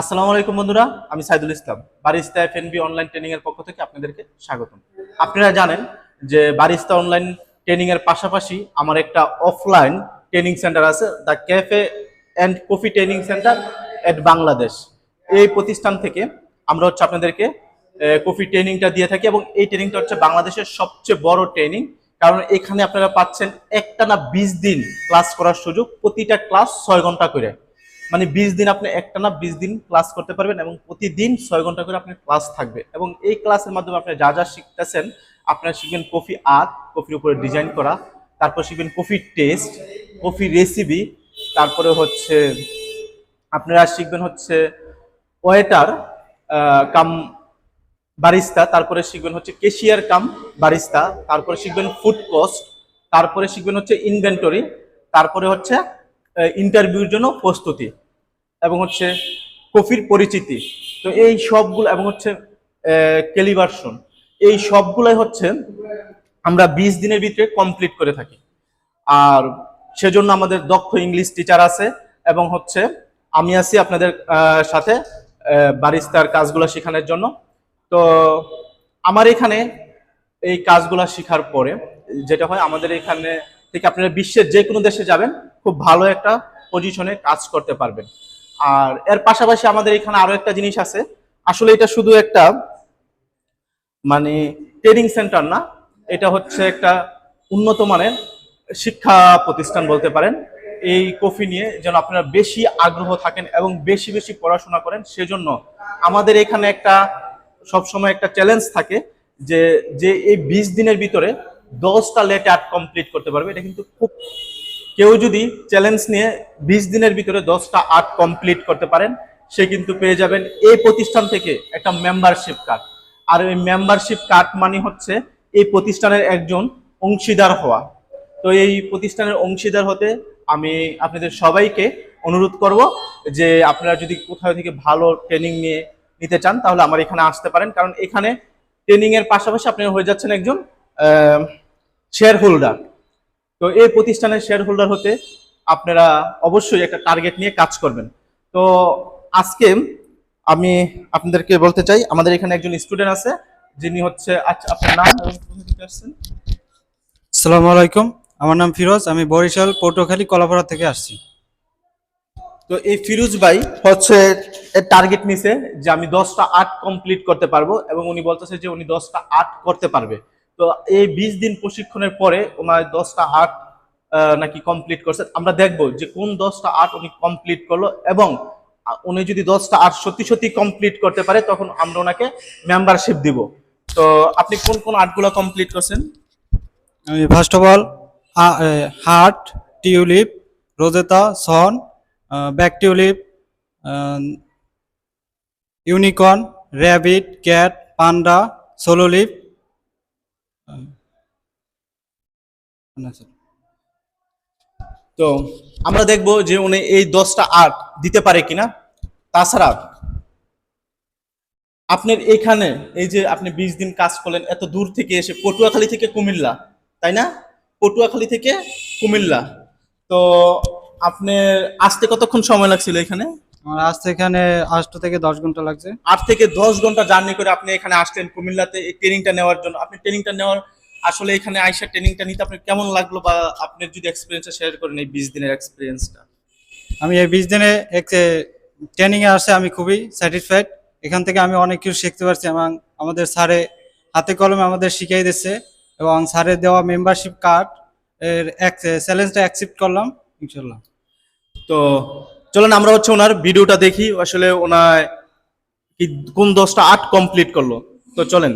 আসসালামু আলাইকুম বন্ধুরা, আমি Saidul Islam. Barista F and B online training এর পক্ষ থেকে আপনাদেরকে স্বাগতম। আপনারা জানেন যে বারিস্তা অনলাইন ট্রেনিং এর পাশাপাশি আমার একটা অফলাইন ট্রেনিং সেন্টার আছে the cafe and coffee training centre at Bangladesh এই প্রতিষ্ঠান থেকে আমরা হচ্ছে আপনাদেরকে কফি ট্রেনিংটা দিয়ে থাকি এবং এই ট্রেনিংটা হচ্ছে বাংলাদেশের সবচেয়ে বড় ট্রেনিং কারণ এখানে আপনারা পাচ্ছেন একটানা বিশ দিন ক্লাস করার সুযোগ, প্রতিটা ক্লাস ছয় ঘণ্টা করে। মানে বিশ দিন আপনি একটানা বিশ দিন ক্লাস করতে পারবেন এবং প্রতিদিন ছয় ঘণ্টা করে আপনার ক্লাস থাকবে। এবং এই ক্লাসের মাধ্যমে আপনি যা যা শিখতেছেন, আপনারা শিখবেন কফি আর্ট, কফির উপরে ডিজাইন করা, তারপর শিখবেন কফি টেস্ট কফি রেসিপি তারপরে হচ্ছে আপনারা শিখবেন হচ্ছে ওয়েটার কাম বারিস্তা তারপরে শিখবেন হচ্ছে কেশিয়ার কাম বারিস্তা তারপরে শিখবেন ফুড কস্ট তারপরে শিখবেন হচ্ছে ইনভেন্টরি তারপরে হচ্ছে ইন্টারভিউর জন্য প্রস্তুতি এবং হচ্ছে কফির পরিচিতি। তো এই সবগুলো এবং হচ্ছে ক্যালিভার্সন এই সবগুলোই হচ্ছে আমরা বিশ দিনের ভিতরে কমপ্লিট করে থাকি। আর সেজন্য আমাদের দক্ষ ইংলিশ টিচার আছে এবং হচ্ছে আমি আছি আপনাদের সাথে বারিস্তার কাজগুলো শেখানোর জন্য। তো আমার এখানে এই কাজগুলো শেখার পরে যেটা হয়, আমাদের এখানে থেকে আপনারা বিশ্বের যে কোনো দেশে যাবেন খুব ভালো একটা পজিশনে কাজ করতে পারবেন। আর এর পাশাপাশি আমাদের এখানে আরও একটা জিনিস আছে। আসলে এটা শুধু একটা মানে ট্রেনিং সেন্টার না, এটা হচ্ছে একটা উন্নত মানের শিক্ষা প্রতিষ্ঠান বলতে পারেন। এই কফি নিয়ে যেন আপনারা বেশি আগ্রহ থাকেন এবং বেশি বেশি পড়াশোনা করেন, সেজন্য আমাদের এখানে একটা সবসময় একটা চ্যালেঞ্জ থাকে যে যে এই বিশ দিনের ভিতরে দশটা লেট কমপ্লিট করতে পারবে। এটা কিন্তু খুব কেউ যদি চ্যালেঞ্জ নিয়ে বিশ দিনের ভিতরে দশটা আর্ট কমপ্লিট করতে পারেন, সে কিন্তু পেয়ে যাবেন এই প্রতিষ্ঠান থেকে একটা মেম্বারশিপ কার্ড আর এই মেম্বারশিপ কার্ড মানে হচ্ছে এই প্রতিষ্ঠানের একজন অংশীদার হওয়া। তো এই প্রতিষ্ঠানের অংশীদার হতে আমি আপনাদের সবাইকে অনুরোধ করব যে আপনারা যদি কোথাও থেকে ভালো ট্রেনিং নিয়ে নিতে চান, তাহলে আমার এখানে আসতে পারেন। কারণ এখানে ট্রেনিংয়ের পাশাপাশি আপনি হয়ে যাচ্ছেন একজন শেয়ার হোল্ডার তো এই প্রতিষ্ঠানের শেয়ার হোল্ডার হতে আপনারা অবশ্যই একটা টার্গেট নিয়ে কাজ করবেন। তো আজকে আমি আপনাদেরকে বলতে চাই আমাদের এখানে একজন স্টুডেন্ট আছে যিনি হচ্ছে আচ্ছা আপনার নাম? আসসালামু আলাইকুম আমার নাম ফিরোজ আমি বরিশাল পটুয়াখালী কলাপাড়া থেকে আসছি। তো এই ফিরোজ ভাই হচ্ছে টার্গেট নিছে যে আমি দশটা আর্ট কমপ্লিট করতে পারব এবং উনি বলতেছে যে উনি দশটা আর্ট করতে পারবে। তো এই বিশ দিন প্রশিক্ষণের পরে ওনার দশটা আর্ট নাকি কমপ্লিট করছে। আমরা দেখব যে কোন দশটা আর্ট উনি কমপ্লিট করল এবং উনি যদি দশটা আর্ট সত্যি সত্যি কমপ্লিট করতে পারে, তখন আমরা ওনাকে মেম্বারশিপ দিব। তো আপনি কোন কোন আর্টগুলো কমপ্লিট করছেন? First of all heart tulip rosetta swan back tulip unicorn rabbit cat panda সোলোলিপ তো আমরা দেখব যে উনি এই দশটা আর্ট দিতে পারে কিনা। তাছাড়া আপনার এখানে এই যে আপনি বিশ দিন কাজ করলেন এত দূর থেকে এসে পটুয়াখালী থেকে কুমিল্লা তাই না? পটুয়াখালী থেকে কুমিল্লা। তো আপনার আসতে কতক্ষণ সময় লাগছিল এখানে? আমার থেকে এখানে আষ্ট থেকে দশ ঘণ্টা লাগছে। আট থেকে দশ ঘণ্টা জার্নি করে আপনি এখানে আসলেন কুমিল্লাতে এই ট্রেনিংটা নেওয়ার জন্য। আপনি ট্রেনিংটা নেওয়ার আসলে এখানে আইসা ট্রেনিংটা নিতে আপনার কেমন লাগল বা আপনার যদি এক্সপিরিয়েন্সটা শেয়ার করেন এই বিশ দিনের এক্সপিরিয়েন্সটা আমি এই বিশ দিনে এক ট্রেনিংয়ে আসে আমি খুবই স্যাটিসফাইড এখান থেকে আমি অনেক কিছু শিখতে পারছি এবং আমাদের স্যারে হাতে কলমে আমাদের শিখিয়ে দিচ্ছে এবং স্যারের দেওয়া মেম্বারশিপ কার্ড এর চ্যালেঞ্জটা অ্যাকসেপ্ট করলাম ইনশাল্লাহ তো চলেন আমরা হচ্ছে ওনার ভিডিওটা দেখি। আসলে ওনার কি কোন দশটা আর্ট কমপ্লিট করল? তো চলেন।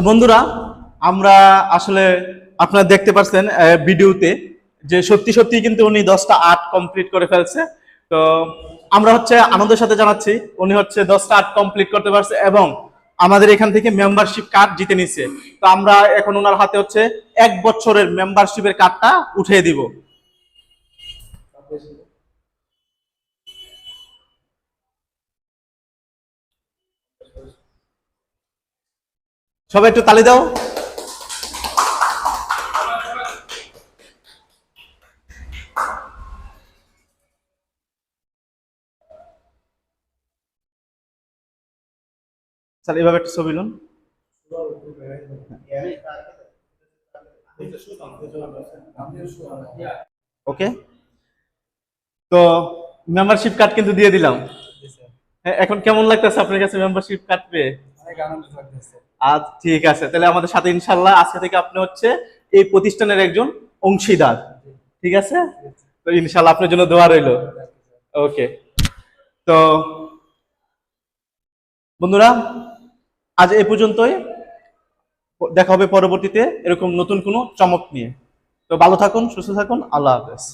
তো বন্ধুরা, আমরা আসলে আপনারা দেখতে পাচ্ছেন ভিডিওতে যে সত্যি সত্যি কিন্তু উনি দশটা আর্ট কমপ্লিট করে ফেলছে। তো আমরা হচ্ছে আনন্দের সাথে জানাচ্ছি, উনি হচ্ছে দশটা আর্ট কমপ্লিট করতে পারছে এবং আমাদের এখান থেকে মেম্বারশিপ কার্ড জিতে নিছে। তো আমরা এখন ওনার হাতে হচ্ছে এক বছরের মেম্বারশিপের কার্ডটা উঠিয়ে দিব। সবাই একটু তালি দাও। স্যার এভাবে একটা ছবি লুন। ওকে। তো মেম্বারশিপ কার্ড কিন্তু দিয়ে দিলাম। হ্যাঁ, এখন কেমন লাগতেছে আপনার কাছে মেম্বারশিপ কার্ড পেয়ে? অনেক আনন্দ লাগতেছে। আজ ঠিক আছে, তাহলে আমাদের সাথে ইনশাল্লাহ আজকে থেকে আপনি হচ্ছে এই প্রতিষ্ঠানের একজন অংশীদার, ঠিক আছে? তো ইনশাল্লাহ আপনার জন্য দোয়া রইল। ওকে তো বন্ধুরা, আজ এ পর্যন্তই। দেখা হবে পরবর্তীতে এরকম নতুন কোনো চমক নিয়ে। তো ভালো থাকুন, সুস্থ থাকুন, আল্লাহ হাফেজ।